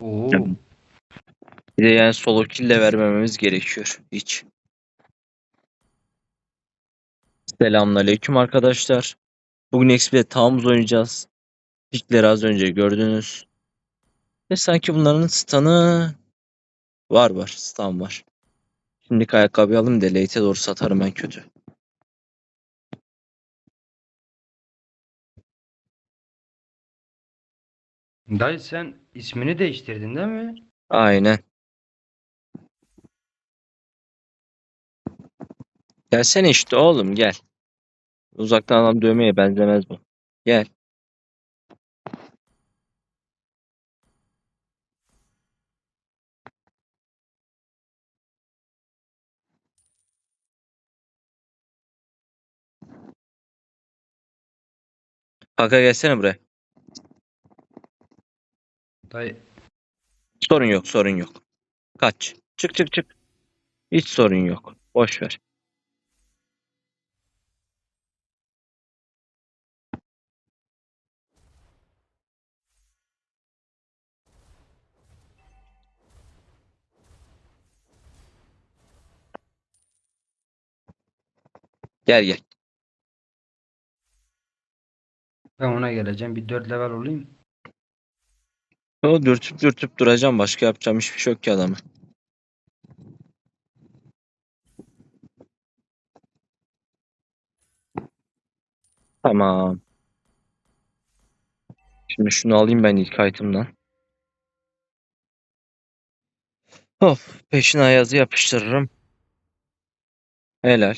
Oo. Bir de yani solo kill de vermememiz gerekiyor. Hiç. Selamünaleyküm arkadaşlar. Bugün XP'de Tamuz oynayacağız. Pikleri az önce gördünüz. Ve sanki bunların stun'ı var var. Stun var. Şimdi ayakkabı alayım da late'e doğru satarım ben kötü. Dayı sen ismini değiştirdin değil mi? Aynen. Gelsene işte oğlum gel. Uzaktan adam dövmeye benzemez bu. Gel. Kanka gelsene buraya. Dayı Sorun yok, sorun yok. Kaç. Çık çık çık. Hiç sorun yok. Boş ver. Gel gel. ben ona geleceğim. Bir 4 level olayım. O dürtüp dürtüp duracağım. Başka yapacağım hiçbir şey yok ki adamı. Tamam. Şimdi şunu alayım ben ilk item'dan. Of, peşine ayazı yapıştırırım. Helal.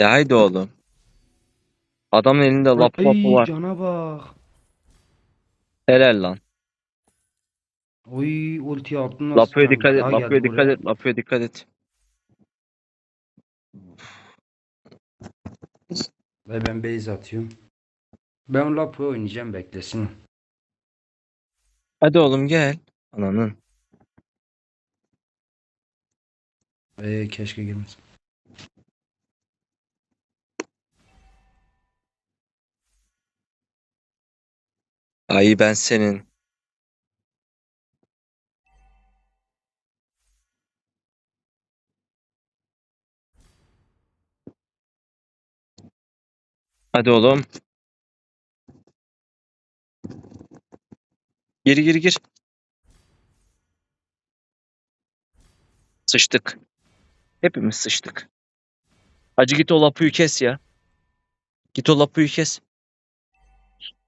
De haydi oğlum. Adamın elinde lap lapı var. cana bak. Helal lan. Oy ulti Lapuya tam- dikkat et, geldi dikkat et, lapuya dikkat et. Ve ben base atıyorum. Ben Lapu'yu oynayacağım beklesin. Hadi oğlum gel. Ananın. Ee, keşke girmesin. Ay ben senin. Hadi oğlum. Gir gir gir. Sıçtık. Hepimiz sıçtık. Hacı git o lapuyu kes ya. Git o lapuyu kes.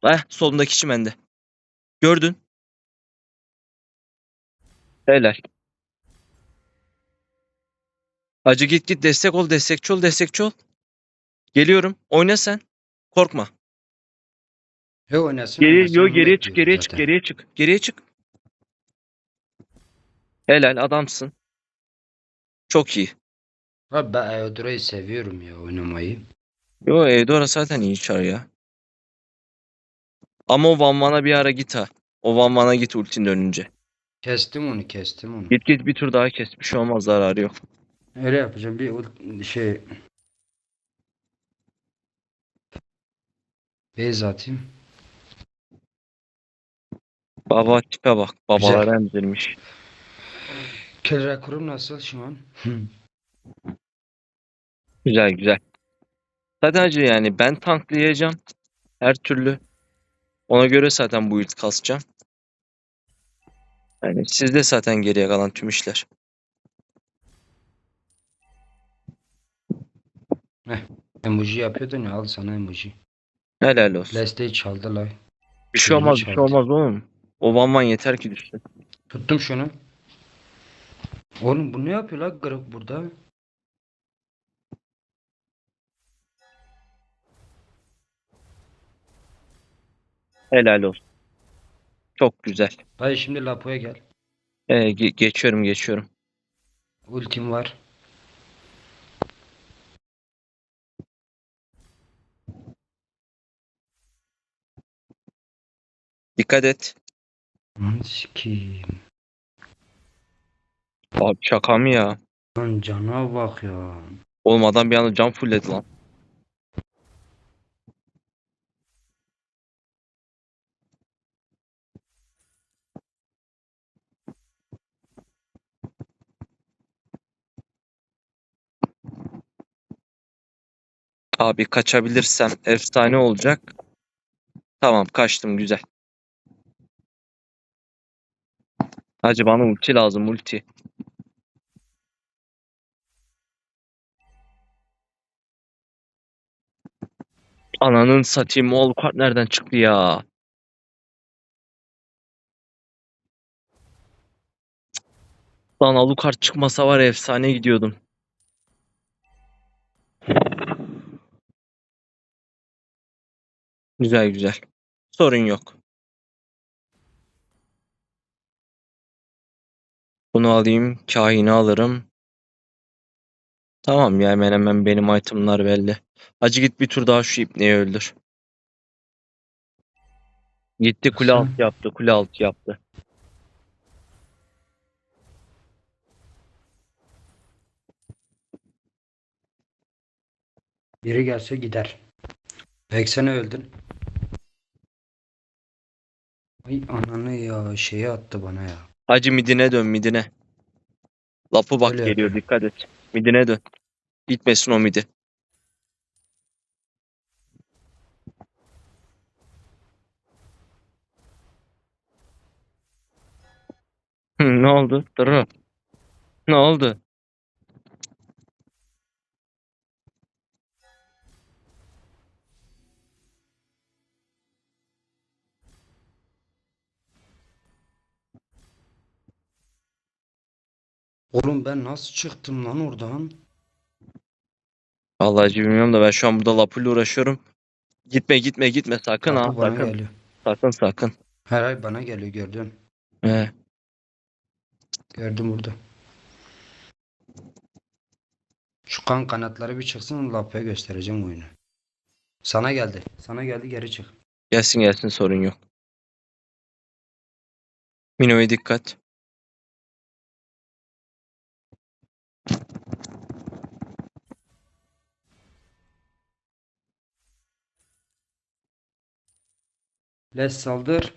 Heh solundaki çimende. Gördün. Helal. Hacı git git destek ol destekçi ol destekçi ol. Geliyorum. Oyna sen. Korkma. He oynasın. Geri, oynasın, yo onu geriye çık, bekliyorum geriye çık, zaten. geriye çık, geriye çık. Helal adamsın. Çok iyi. Abi ben Eodora'yı seviyorum ya oynamayı. Yo Eudora zaten iyi çar ya. Ama o Van Van'a bir ara git ha. O Van Van'a git ultin dönünce. Kestim onu kestim onu. Git git bir tur daha kes. Bir şey olmaz zararı yok. Öyle yapacağım bir ult- şey. Base atayım. Baba tipe bak. Babalara emzirmiş. Kill rekorum nasıl şu an? Güzel güzel. Hacı yani ben tanklayacağım. Her türlü. Ona göre zaten bu build kasacağım. Yani sizde zaten geriye kalan tüm işler. emoji yapıyordun ya al sana emoji. Helal olsun. Lesteyi çaldı la. Bir şey olmaz bir şey çaldı. olmaz oğlum. O Van Van yeter ki düşsün. Tuttum şunu. Oğlum bu ne yapıyor la garip burada? Helal olsun. Çok güzel. Dayı şimdi Lapo'ya gel. Ee, ge- geçiyorum geçiyorum. Ultim var. Dikkat et. Aman sikeyim. Abi şaka mı ya? Lan cana bak ya. Oğlum adam bir anda can fullledi lan. Abi kaçabilirsem efsane olacak. Tamam kaçtım güzel. Hacı bana ulti lazım ulti. Ananın satayım o kart nereden çıktı ya? Lan Alucard çıkmasa var efsane gidiyordum. Güzel güzel. Sorun yok. Bunu alayım. Kahini alırım. Tamam ya hemen hemen benim itemlar belli. Hacı git bir tur daha şu ipneyi öldür. Gitti kule altı yaptı. Kule altı yaptı. Biri gelse gider. Veksene öldün. Ay ananı ya şeyi attı bana ya. Hacı midine dön midine. Lapı bak Öyle geliyor yapıyorum. dikkat et. Midine dön. Gitmesin o midi. Ne oldu? Dırı. Ne oldu? Oğlum ben nasıl çıktım lan oradan? Vallahi hacı bilmiyorum da ben şu an burada lapuyla uğraşıyorum. Gitme gitme gitme sakın ha Kapı bana sakın. geliyor. Sakın sakın. Her ay bana geliyor gördün. Ee, Gördüm burada. Şu kan kanatları bir çıksın Lapa'ya göstereceğim oyunu. Sana geldi. Sana geldi geri çık. gelsin gelsin sorun yok. Mino'ya dikkat. Les saldır.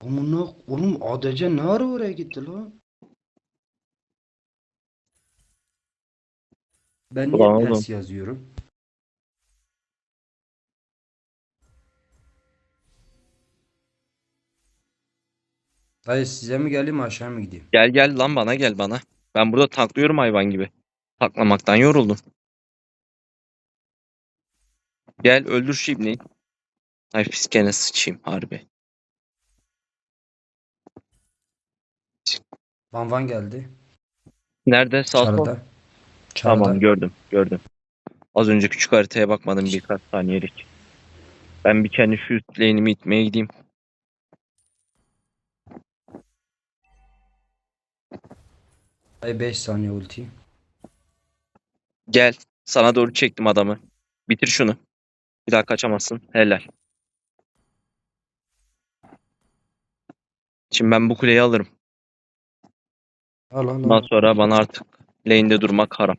Amına oğlum ADC ne ara oraya gitti lan? Ben niye Ulan pes oğlum. yazıyorum? Dayı size mi geleyim aşağı mı gideyim? Gel gel lan bana gel bana. Ben burada tanklıyorum hayvan gibi. Taklamaktan yoruldum. Gel öldür şu ibneyi. Ay fiskene sıçayım harbi. Van Van geldi. Nerede? Sağ sol. Çarıda. Tamam gördüm gördüm. Az önce küçük haritaya bakmadım birkaç saniyelik. Ben bir kendi şu lane'imi itmeye gideyim. Dayı 5 saniye ulti. Gel. Sana doğru çektim adamı. Bitir şunu. Bir daha kaçamazsın. Helal. Şimdi ben bu kuleyi alırım. Al al Bundan al. sonra bana artık lane'de durmak haram.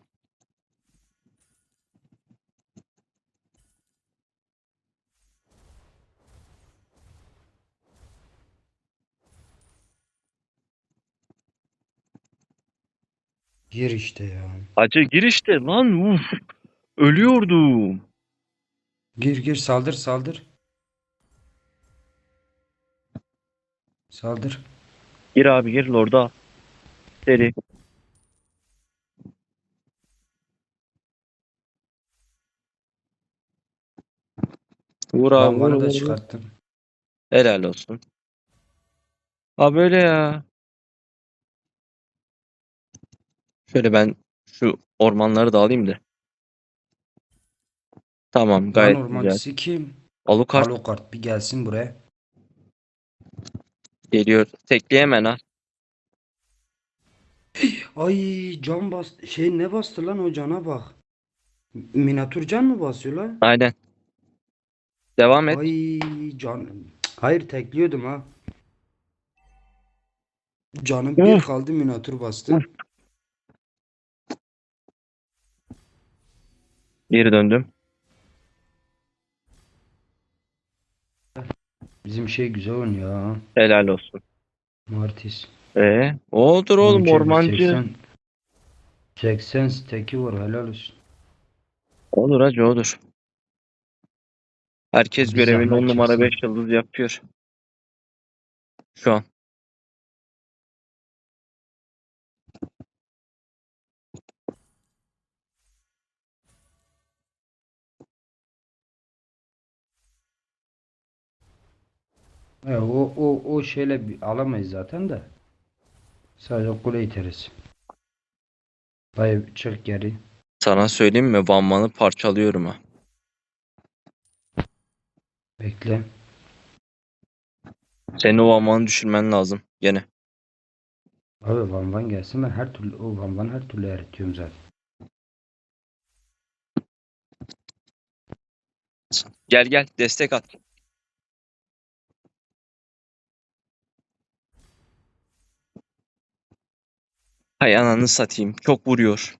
Gir işte ya. Acı gir işte lan. Uf. Ölüyordum. Gir gir saldır saldır. Saldır. Gir abi gir lorda. Seri. Vur abi vur, vur, da vur. çıkarttım. Helal olsun. Ha böyle ya. Şöyle ben şu ormanları da alayım da. Tamam Lan gayet güzel. ormancısı kim? Alucard Alucard bir gelsin buraya. geliyor. Tekleyemem ha. Ay can bastı. Şey ne bastı lan o cana bak. Minatür can mı basıyor lan? Aynen. Devam et. Ay can. Hayır tekliyordum ha. Canım bir kaldı minatür bastı. Geri döndüm. Bizim şey güzel oynuyor ha. Helal olsun. Martis. E, odur oğlum ormancı. 80 80 steki var helal olsun. Olur hacı olur. Herkes görevini zahmet 10 numara çıksın. 5 yıldız yapıyor. Şu an. E, o, o, o şeyle bir- alamayız zaten de. Sadece kule iteriz. Dayı çık geri. Sana söyleyeyim mi? Van Man'ı parçalıyorum ha. Bekle. Senin o Van Man'ı düşürmen lazım. Gene. Abi Van Van gelsin ben her türlü o Van Van her türlü eritiyorum zaten. Gel gel destek at. Hay ananı satayım. Çok vuruyor.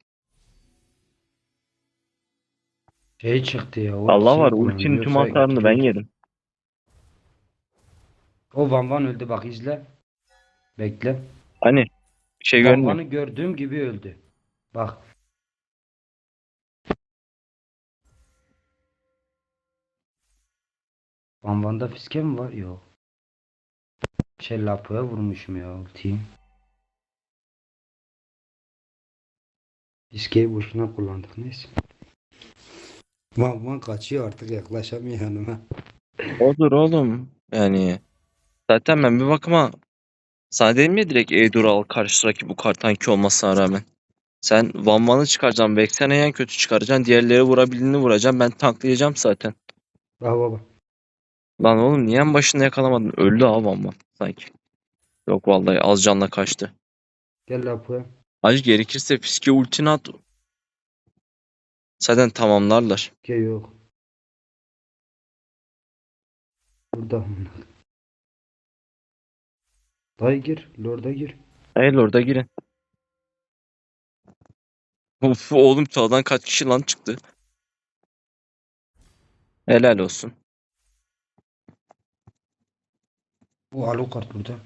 Şey çıktı ya. o Allah var ikisini kullandı. ultinin tüm Yoksa hasarını ben yedim. O Van Van öldü bak izle. Bekle. Hani bir şey Van. Van'ı gördüğüm gibi öldü. Bak. Van Van'da fiske mi var? Yok. Şey Lapo'ya vurmuşum ya ultiyi. Fiskeyi boşuna kullandık neyse. Van Van kaçıyor artık yaklaşamıyor yanıma. Olur oğlum. Yani zaten ben bir bakıma sana dedim ya direkt Edur al karşı rakip bu kartanki olmasına rağmen. Sen Van Van'ı çıkaracaksın. Vexen'i en kötü çıkaracaksın. Diğerleri vurabildiğini vuracaksın. Ben tanklayacağım zaten. Bak baba. Lan oğlum niye en başında yakalamadın? Öldü ha Van Van sanki. Yok vallahi az canla kaçtı. Gel Lapo'ya. Acı gerekirse fiske ultini at. Zaten tamamlarlar. Fiske yok. Burada. Dayı gir. Lord'a gir. Hey orada girin. Of oğlum çağdan kaç kişi lan çıktı. Helal olsun. O Alucard burada.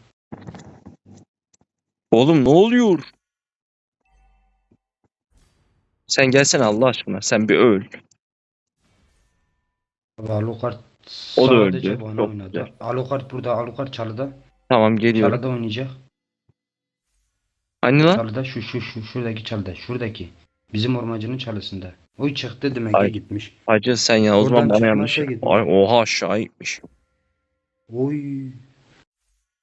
Oğlum ne oluyor? Sen gelsene Allah aşkına. Sen bir öl. Abi Alucard O da sadece öldü. bana Çok oynadı. güzel. Alucard burada. Alucard çalıda. Tamam geliyorum. Çalıda oynayacak. Hani lan? Çalıda şu şu şu şuradaki çalıda. Şuradaki. Bizim ormancının çalısında. O çıktı demek Ay. ki gitmiş. Hacı sen ya o zaman bana yanlış. çıkmazsa gitmiş. Ay, oha aşağı gitmiş. Oy.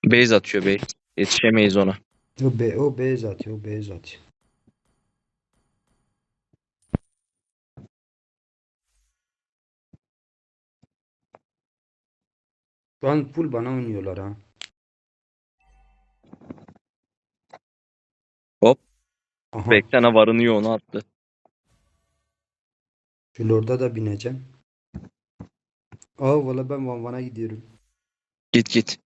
Base atıyor bey. Yetişemeyiz ona. O be o beyaz atıyor. O beyaz atıyor. Şu an full bana oynuyorlar ha. Hop. Aha. Beklene varınıyor onu attı. Şu Lord'a da bineceğim. Aa valla ben Van Van'a gidiyorum. Git git.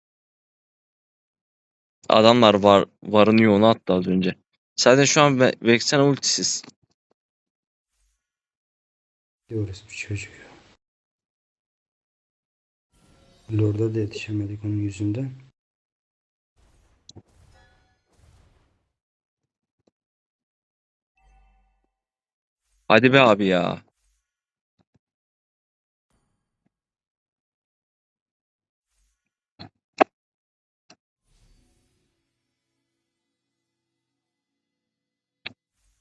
Adamlar var varınıyor onu attı az önce. Zaten şu an Ve- Vexen ultisiz. Diyoruz bir çocuk Lord'a da yetişemedik onun yüzünden. Hadi be abi ya.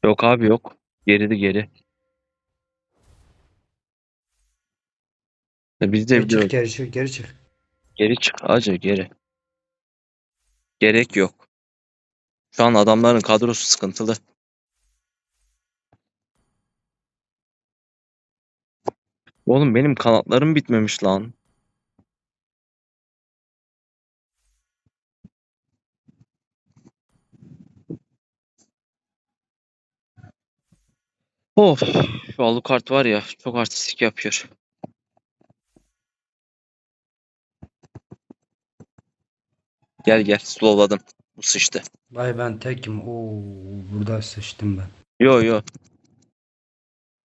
Yok abi yok. Geridi geri. E Biz de Geri çık biliyoruz. geri çık geri çık. Geri çık acı geri. Gerek yok. Şu an adamların kadrosu sıkıntılı. Oğlum benim kanatlarım bitmemiş lan. Of. Şu Alucard var ya çok artistik yapıyor. Gel gel slowladım. Bu sıçtı. Vay ben tekim. Oo burada sıçtım ben. Yo yo.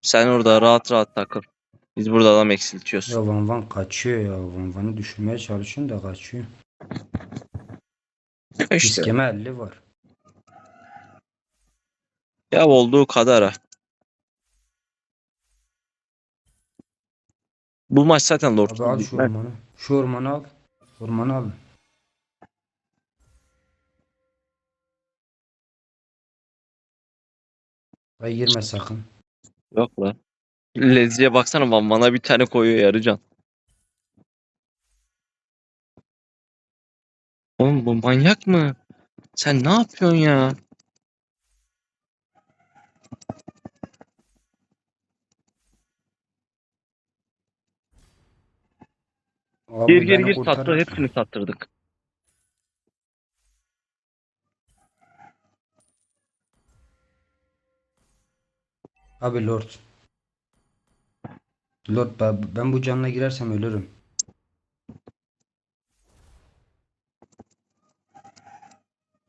Sen orada rahat rahat takıl. Biz burada adam eksiltiyoruz. Ya Van Van kaçıyor ya. Van Van'ı düşürmeye çalışıyorum da kaçıyor. İşte. İskeme 50 var. Ya olduğu kadar ha. Bu maç zaten Abi al şu ormanı. Şu ormanı al. Ormanı al. Ay girme sakın. Yok lan. Lezi'ye baksana Van bana bir tane koyuyor yarıcan. Oğlum bu manyak mı? Sen ne yapıyorsun ya? Abi Gir gir beni gir sattı hepsini sattırdık. Abi Lord. Lord ben, bu canla girersem ölürüm.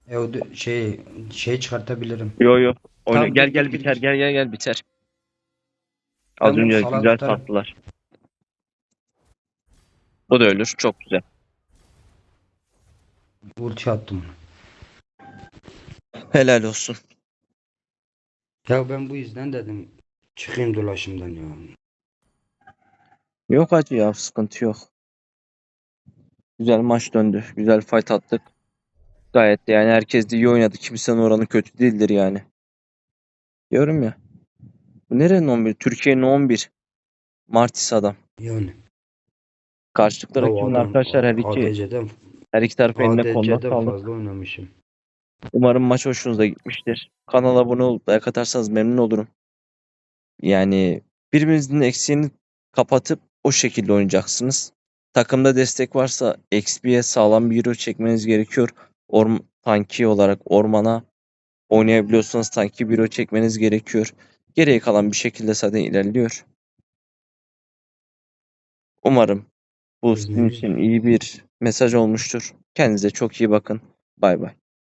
E o şey şey çıkartabilirim. Yo yo. Oyna. Tamam, gel gel biter gel gel gel biter. Az önce güzel tutarım. sattılar. O da ölür. Çok güzel. Ulti attım. Helal olsun. Ya ben bu yüzden dedim çıkayım dolaşımdan ya. Yok hacı ya sıkıntı yok. Güzel maç döndü. Güzel fight attık. Gayet de yani herkes de iyi oynadı. Kimsenin oranı kötü değildir yani. Diyorum ya. Bu nerenin 11? Türkiye'nin 11. Martis adam. Yani. Karşılıklı rakibin arkadaşlar her iki ADC'den, her iki taraf eline ADC'den sağlık. fazla oynamışım. Umarım maç hoşunuza gitmiştir. Kanala abone olup like atarsanız memnun olurum. Yani birbirinizin eksiğini kapatıp o şekilde oynayacaksınız. Takımda destek varsa XP'ye sağlam bir hero çekmeniz gerekiyor. Orm tanki olarak ormana oynayabiliyorsanız tanki bir hero çekmeniz gerekiyor. Geriye kalan bir şekilde zaten ilerliyor. Umarım bu sizin için iyi bir mesaj olmuştur. Kendinize çok iyi bakın. Bay bay.